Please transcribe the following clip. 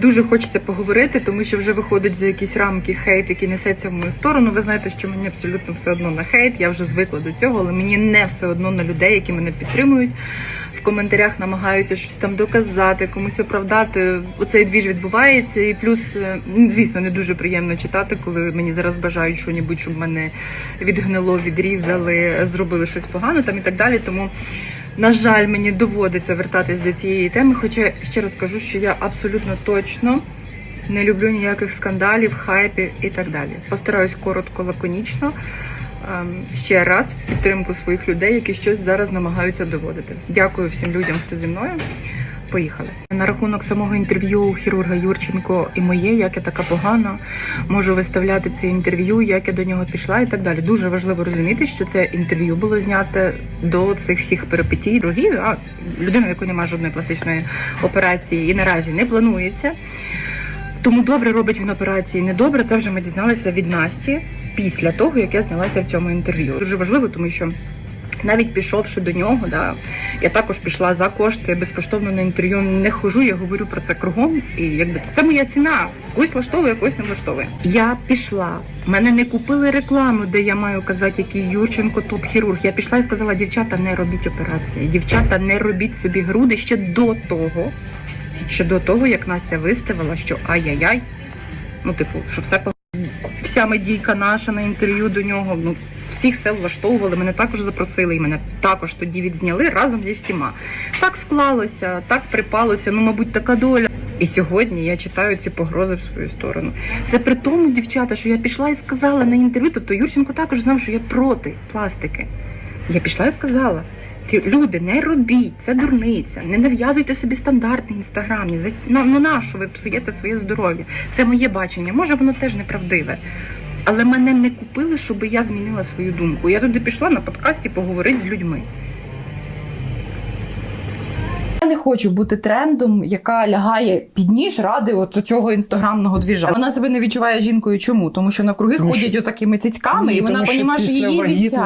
Дуже хочеться поговорити, тому що вже виходить за якісь рамки хейт, який несеться в мою сторону. Ви знаєте, що мені абсолютно все одно на хейт. Я вже звикла до цього, але мені не все одно на людей, які мене підтримують. В коментарях намагаються щось там доказати, комусь оправдати. Оцей двіж відбувається. І плюс, е, ну, звісно, не дуже приємно читати, коли мені зараз бажають що-небудь, щоб мене відгнило, відрізали, зробили щось погано там і так далі. Тому. На жаль, мені доводиться вертатись до цієї теми, хоча ще раз кажу, що я абсолютно точно не люблю ніяких скандалів, хайпів і так далі. Постараюсь коротко, лаконічно. Ем, Ще раз в підтримку своїх людей, які щось зараз намагаються доводити. Дякую всім людям, хто зі мною. Поїхали на рахунок самого інтерв'ю хірурга Юрченко і моє, як я така погана, можу виставляти це інтерв'ю, як я до нього пішла і так далі. Дуже важливо розуміти, що це інтерв'ю було знято до цих всіх перипетій. Другі, а людина, в якої немає жодної пластичної операції і наразі не планується. Тому добре робить він операції, не добре. Це вже ми дізналися від Насті після того, як я знялася в цьому інтерв'ю. Дуже важливо, тому що навіть пішовши до нього, да, я також пішла за кошти, безкоштовно на інтерв'ю не хожу, я говорю про це кругом. І якби це моя ціна. Когось влаштовує, когось не влаштовує. Я пішла. Мене не купили рекламу, де я маю казати, який Юрченко топ-хірург. Я пішла і сказала, дівчата, не робіть операції. Дівчата, не робіть собі груди ще до того. Ще до того, як Настя виставила, що ай-яй-яй, ну, типу, що все по- вся медійка наша на інтерв'ю до нього. Ну, всіх все влаштовували. Мене також запросили, і мене також тоді відзняли разом зі всіма. Так склалося, так припалося. Ну, мабуть, така доля. І сьогодні я читаю ці погрози в свою сторону. Це при тому, дівчата, що я пішла і сказала на інтерв'ю. Тобто Юрченко також знав, що я проти пластики. Я пішла і сказала. Люди, не робіть, це дурниця. Не нав'язуйте собі стандарти інстаграмні. Ну, ну на що ви псуєте своє здоров'я? Це моє бачення. Може, воно теж неправдиве. Але мене не купили, щоб я змінила свою думку. Я туди пішла на подкасті поговорити з людьми. Я не хочу бути трендом, яка лягає під ніж ради от цього інстаграмного двіжа. Вона себе не відчуває жінкою. Чому? Тому що навкруги що- ходять отакими цицьками, і вона тому що розуміє, що її вісять.